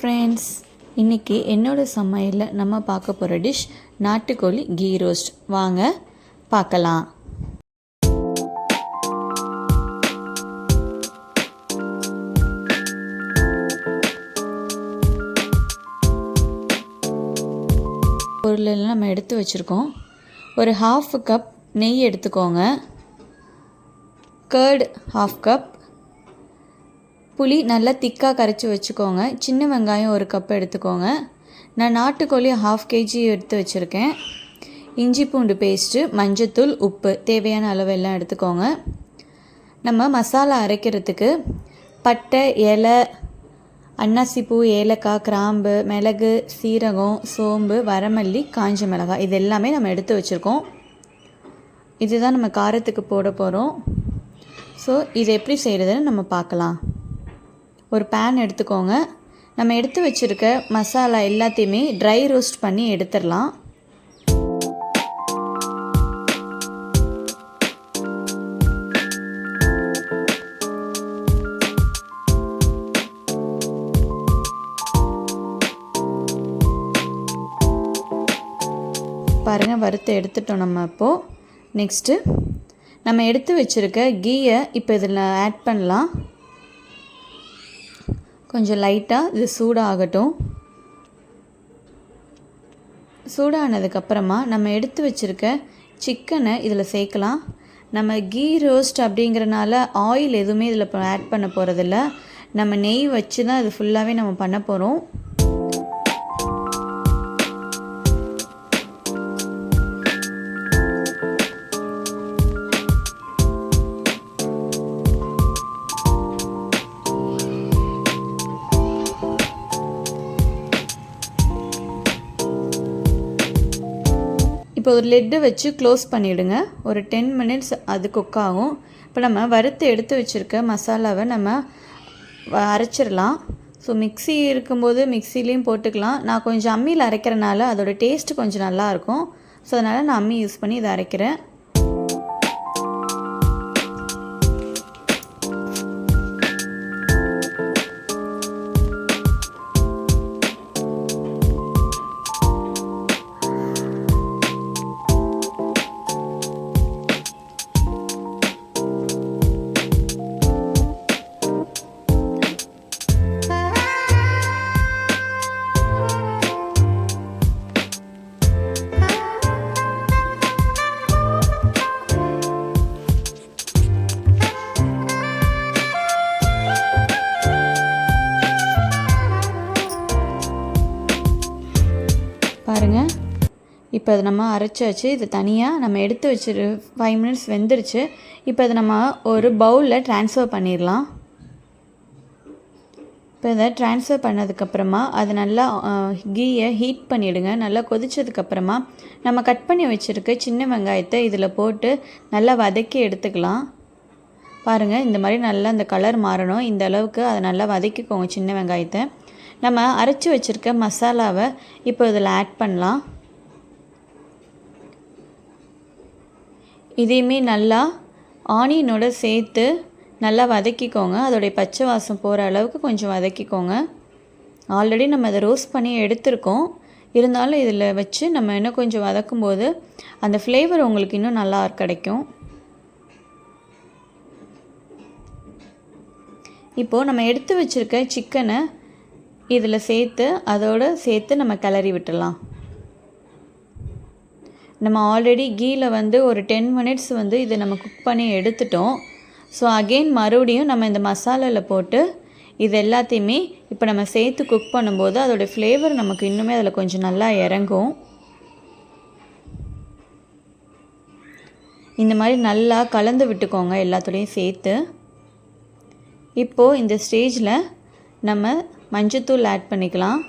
Friends இன்றைக்கி என்னோடய சமையலில் நம்ம பார்க்க போகிற டிஷ் நாட்டுக்கோழி கீ ரோஸ்ட் வாங்க பார்க்கலாம். பொருளெல்லாம் நம்ம எடுத்து வச்சுருக்கோம். ஒரு ஹாஃப் கப் நெய் எடுத்துக்கோங்க. கர்டு ஹாஃப் கப் புளி நல்லா திக்காக கரைச்சி வச்சுக்கோங்க. சின்ன வெங்காயம் ஒரு கப் எடுத்துக்கோங்க. நான் நாட்டுக்கோழி ஹாஃப் கேஜி எடுத்து வச்சுருக்கேன். இஞ்சி பூண்டு பேஸ்ட்டு மஞ்சத்தூள் உப்பு தேவையான அளவு எல்லாம் எடுத்துக்கோங்க. நம்ம மசாலா அரைக்கிறதுக்கு பட்டை இலை அன்னாசிப்பூ ஏலக்காய் கிராம்பு மிளகு சீரகம் சோம்பு வரமல்லி காஞ்ச மிளகாய் இது எல்லாமே நம்ம எடுத்து வச்சுருக்கோம். இதுதான் நம்ம காரத்துக்கு போட போகிறோம் ஸோ இது எப்படி செய்கிறதுன்னு நம்ம பார்க்கலாம். ஒரு பேன் எடுத்துக்கோங்க. நம்ம எடுத்து வச்சுருக்க மசாலா எல்லாத்தையுமே ட்ரை ரோஸ்ட் பண்ணி எடுத்துடலாம். பாருங்கள் வறுத்து எடுத்துட்டோம் நம்ம இப்போது நெக்ஸ்ட்டு நம்ம எடுத்து வச்சுருக்க கீயை இப்போ இதில் ஆட் பண்ணலாம். கொஞ்சம் லைட்டாக இது சூடாகட்டும். சூடானதுக்கப்புறமா நம்ம எடுத்து வச்சுருக்க சிக்கனை இதில் சேர்க்கலாம். நம்ம கீ ரோஸ்ட் அப்படிங்கிறனால ஆயில் எதுவுமே இதில் ஆட் பண்ண போகிறதில்ல நம்ம நெய் வச்சு தான் இது ஃபுல்லாகவே நம்ம பண்ண போகிறோம் இப்போ ஒரு லெட்டு வச்சு க்ளோஸ் பண்ணிவிடுங்க ஒரு டென் மினிட்ஸ் அது குக் ஆகும். இப்போ நம்ம வறுத்து எடுத்து வச்சுருக்க மசாலாவை நம்ம வ- அரைச்சிடலாம். ஸோ மிக்ஸி இருக்கும்போது மிக்சிலையும் போட்டுக்கலாம். நான் கொஞ்சம் அம்மியில் அரைக்கிறனால அதோட டேஸ்ட்டு கொஞ்சம் நல்லாயிருக்கும் ஸோ அதனால் நான் அம்மி யூஸ் பண்ணி இதை அரைக்கிறேன். இப்போ அது நம்ம அரைச்சாச்சு இது தனியாக நம்ம எடுத்து வச்சுரு ஃபைவ் மினிட்ஸ் வெந்துருச்சு. இப்போ அதை நம்ம ஒரு பவுலில் ட்ரான்ஸ்ஃபர் பண்ணிடலாம். இப்போ இதை ட்ரான்ஸ்ஃபர் பண்ணதுக்கப்புறமா அது நல்லா கீயை ஹீட் பண்ணிவிடுங்க நல்லா கொதிச்சதுக்கப்புறமா நம்ம கட் பண்ணி வச்சுருக்க சின்ன வெங்காயத்தை இதில் போட்டு நல்லா வதக்கி எடுத்துக்கலாம். பாருங்கள் இந்த மாதிரி நல்லா அந்த கலர் மாறணும். இந்த அளவுக்கு அதை நல்லா வதக்கிக்கோங்க சின்ன வெங்காயத்தை. நம்ம அரைச்சி வச்சுருக்க மசாலாவை இப்போ இதில் ஆட் பண்ணலாம். இதையுமே நல்லா ஆனியனோட சேர்த்து நல்லா வதக்கிக்கோங்க. அதோடைய பச்சை வாசம் போகிற அளவுக்கு கொஞ்சம் வதக்கிக்கோங்க. ஆல்ரெடி நம்ம அதை ரோஸ்ட் பண்ணி எடுத்திருக்கோம். இருந்தாலும் இதில் வச்சு நம்ம இன்னும் கொஞ்சம் வதக்கும்போது அந்த ஃப்ளேவர் உங்களுக்கு இன்னும் நல்லா கிடைக்கும். இப்போது நம்ம எடுத்து வச்சுருக்க சிக்கனை இதில் சேர்த்து அதோடு சேர்த்து நம்ம கிளறி விட்டுடலாம். நம்ம ஆல்ரெடி கீயில் வந்து ஒரு டென் மினிட்ஸ் வந்து இதை நம்ம குக் பண்ணி எடுத்துட்டோம். ஸோ அகெயின் மறுபடியும் நம்ம இந்த மசாலாவில் போட்டு இது எல்லாத்தையுமே இப்போ நம்ம சேர்த்து குக் பண்ணும்போது அதோட ஃப்ளேவர் நமக்கு இன்னுமே அதில் கொஞ்சம் நல்லா இறங்கும். இந்த மாதிரி நல்லா கலந்து விட்டுக்கோங்க எல்லாத்தோடையும் சேர்த்து. இப்போது இந்த ஸ்டேஜில் நம்ம மஞ்சத்தூள் ஆட் பண்ணிக்கலாம்.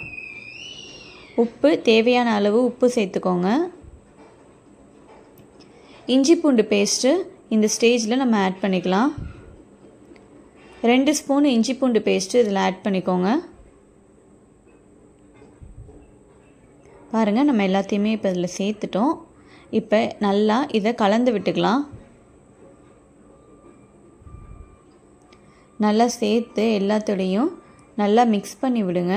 உப்பு தேவையான அளவு உப்பு சேர்த்துக்கோங்க. இஞ்சி பூண்டு பேஸ்ட்டு இந்த ஸ்டேஜில் நம்ம ஆட் பண்ணிக்கலாம். ரெண்டு ஸ்பூன் இஞ்சி பூண்டு பேஸ்ட்டு இதில் ஆட் பண்ணிக்கோங்க. பாருங்கள் நம்ம எல்லாத்தையுமே இப்போ இதில் சேர்த்துட்டோம். இப்போ நல்லா இதை கலந்து விட்டுக்கலாம். நல்லா சேர்த்து எல்லாத்தோடையும் நல்லா மிக்ஸ் பண்ணி விடுங்க.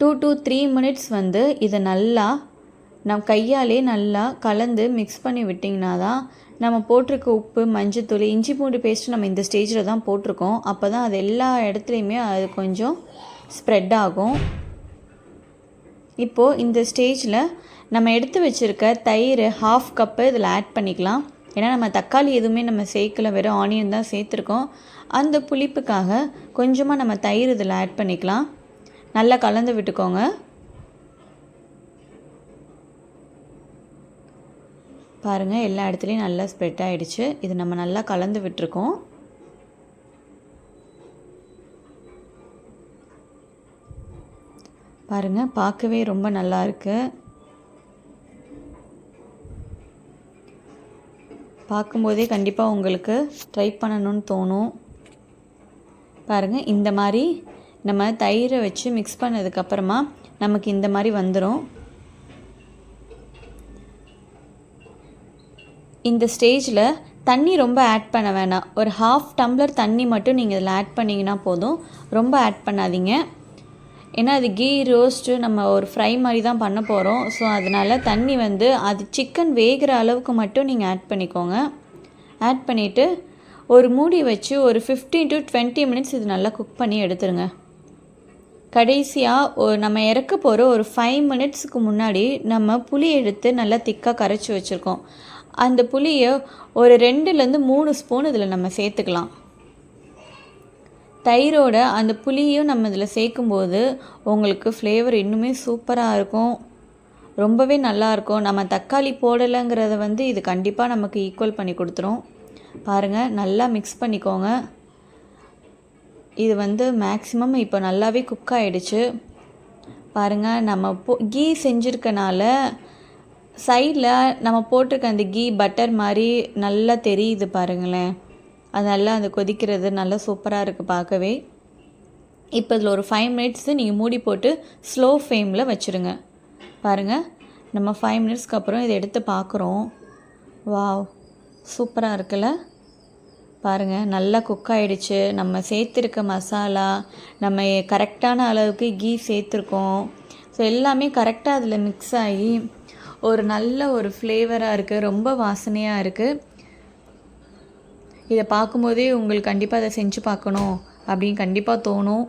டூ டூ த்ரீ மினிட்ஸ் வந்து இதை நல்லா நம் கையாலே நல்லா கலந்து மிக்ஸ் பண்ணி விட்டிங்கன்னா தான் நம்ம போட்டிருக்க உப்பு மஞ்சத்தூள் இஞ்சி பூண்டு பேஸ்ட்டு நம்ம இந்த ஸ்டேஜில் தான் போட்டிருக்கோம். அப்போ தான் அது எல்லா இடத்துலையுமே அது கொஞ்சம் ஸ்ப்ரெட் ஆகும். இப்போது இந்த ஸ்டேஜில் நம்ம எடுத்து வச்சுருக்க தயிர் ஹாஃப் கப்பு இதில் ஆட் பண்ணிக்கலாம். ஏன்னா நம்ம தக்காளி எதுவுமே நம்ம சேர்க்கல வெறும் ஆனியன் தான் சேர்த்துருக்கோம். அந்த புளிப்புக்காக கொஞ்சமாக நம்ம தயிர் இதில் ஆட் பண்ணிக்கலாம். நல்லா கலந்து விட்டுக்கோங்க. பாருங்கள் எல்லா இடத்துலையும் நல்லா ஸ்ப்ரெட் ஆகிடுச்சு இது நம்ம நல்லா கலந்து விட்டுருக்கோம். பாருங்கள் பார்க்கவே ரொம்ப நல்லா இருக்குது பார்க்கும்போதே கண்டிப்பாக உங்களுக்கு ட்ரை பண்ணணும்னு தோணும். பாருங்கள் இந்த மாதிரி நம்ம தயிரை வச்சு மிக்ஸ் பண்ணதுக்கப்புறமா நமக்கு இந்த மாதிரி வந்துடும் இந்த ஸ்டேஜில் தண்ணி ரொம்ப ஆட் பண்ண வேணாம். ஒரு ஹாஃப் டம்ளர் தண்ணி மட்டும் நீங்கள் இதில் ஆட் பண்ணிங்கன்னா போதும். ரொம்ப ஆட் பண்ணாதீங்க. ஏன்னா அது கீ ரோஸ்ட்டு நம்ம ஒரு ஃப்ரை மாதிரி தான் பண்ண போகிறோம் ஸோ அதனால் தண்ணி வந்து அது சிக்கன் வேகிற அளவுக்கு மட்டும் நீங்கள் ஆட் பண்ணிக்கோங்க. ஆட் பண்ணிவிட்டு ஒரு மூடி வச்சு ஒரு ஃபிஃப்டீன் டு டுவெண்ட்டி மினிட்ஸ் இது நல்லா குக் பண்ணி எடுத்துருங்க. கடைசியாக நம்ம இறக்க போகிற ஒரு ஃபைவ் மினிட்ஸுக்கு முன்னாடி நம்ம புளி எடுத்து நல்லா திக்காக கரைச்சி வச்சுருக்கோம். அந்த புளியை ஒரு ரெண்டுலேருந்து மூணு ஸ்பூன் இதில் நம்ம சேர்த்துக்கலாம். தயிரோட அந்த புளியும் நம்ம இதில் சேர்க்கும்போது உங்களுக்கு ஃப்ளேவர் இன்னுமே சூப்பராக இருக்கும். ரொம்பவே நல்லாயிருக்கும் நம்ம தக்காளி போடலைங்கிறத வந்து இது கண்டிப்பாக நமக்கு ஈக்குவல் பண்ணி கொடுத்துரும். பாருங்கள் நல்லா மிக்ஸ் பண்ணிக்கோங்க. இது வந்து மேக்ஸிமம் இப்போ நல்லாவே குக் ஆகிடுச்சு பாருங்கள் நம்ம போ கீ செஞ்சுருக்கனால சைடில் நம்ம போட்டிருக்க அந்த கீ பட்டர் மாதிரி நல்லா தெரியுது பாருங்களேன். அது நல்லா அந்த கொதிக்கிறது நல்லா சூப்பராக இருக்குது பார்க்கவே. இப்போ இதில் ஒரு ஃபைவ் மினிட்ஸு நீங்கள் மூடி போட்டு ஸ்லோ ஃப்ளேமில் வச்சுருங்க. பாருங்கள் நம்ம ஃபைவ் மினிட்ஸ்க்கு அப்புறம் இதை எடுத்து பார்க்குறோம். வாவ் சூப்பராக இருக்குல்ல? பாருங்கள் நல்லா குக் ஆகிடுச்சு நம்ம சேர்த்துருக்க மசாலா நம்ம கரெக்டான அளவுக்கு கீ சேர்த்துருக்கோம். ஸோ எல்லாமே கரெக்டாக அதில் மிக்ஸ் ஆகி ஒரு நல்ல ஒரு ஃப்ளேவராக இருக்குது ரொம்ப வாசனையாக இருக்குது இதை பார்க்கும்போதே உங்களுக்கு கண்டிப்பாக அதை செஞ்சு பார்க்கணும் அப்படின்னு கண்டிப்பாக தோணும்.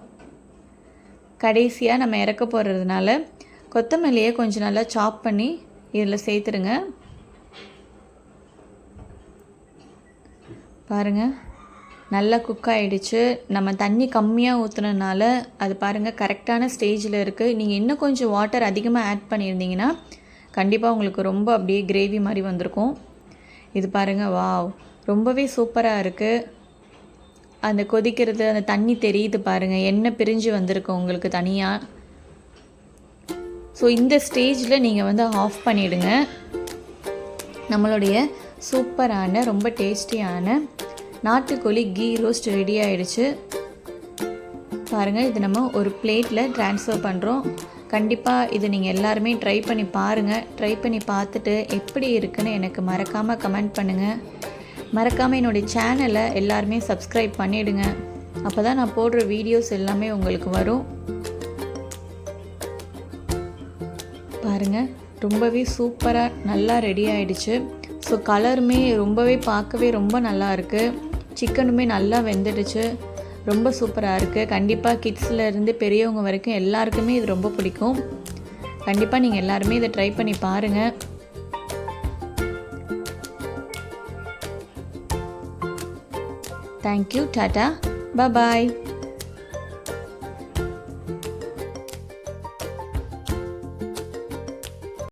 கடைசியாக நம்ம இறக்க போகிறதுனால கொத்தமல்லியை கொஞ்சம் நல்லா சாப் பண்ணி இதில் சேர்த்துருங்க. பாருங்கள் நல்லா குக் ஆகிடுச்சு நம்ம தண்ணி கம்மியாக ஊற்றுனதுனால அது பாருங்கள் கரெக்டான ஸ்டேஜில் இருக்குது நீங்கள் இன்னும் கொஞ்சம் வாட்டர் அதிகமாக ஆட் பண்ணியிருந்தீங்கன்னா கண்டிப்பாக உங்களுக்கு ரொம்ப அப்படியே கிரேவி மாதிரி வந்திருக்கும். இது பாருங்கள் வாவ் ரொம்பவே சூப்பராக இருக்குது அந்த கொதிக்கிறது அந்த தண்ணி தெரியுது பாருங்கள் எண்ணெய் பிரிஞ்சு வந்திருக்கு உங்களுக்கு தனியாக ஸோ இந்த ஸ்டேஜில் நீங்கள் வந்து ஆஃப் பண்ணிவிடுங்க நம்மளுடைய சூப்பரான ரொம்ப டேஸ்டியான நாட்டுக்கோழி கீ ரோஸ்ட் ரெடி ஆகிடுச்சு பாருங்கள் இது நம்ம ஒரு பிளேட்டில் ட்ரான்ஸ்ஃபர் பண்ணுறோம் கண்டிப்பாக இது நீங்கள் எல்லாருமே ட்ரை பண்ணி பாருங்கள் ட்ரை பண்ணி பார்த்துட்டு எப்படி இருக்குன்னு எனக்கு மறக்காமல் கமெண்ட் பண்ணுங்கள் மறக்காமல் என்னுடைய சேனலை எல்லாருமே சப்ஸ்கிரைப் பண்ணிவிடுங்க அப்போ தான் நான் போடுற வீடியோஸ் எல்லாமே உங்களுக்கு வரும். பாருங்கள் ரொம்பவே சூப்பராக நல்லா ரெடி ஆகிடுச்சு ஸோ கலருமே ரொம்பவே பார்க்கவே ரொம்ப நல்லா இருக்குது சிக்கனுமே நல்லா வெந்துடுச்சு. ரொம்ப சூப்பராக இருக்குது கண்டிப்பாக கிட்ஸில் இருந்து பெரியவங்க வரைக்கும் எல்லாருக்குமே இது ரொம்ப பிடிக்கும். கண்டிப்பாக நீங்கள் எல்லாருமே இதை ட்ரை பண்ணி பாருங்கள் தேங்க்யூ டாட்டா பாய்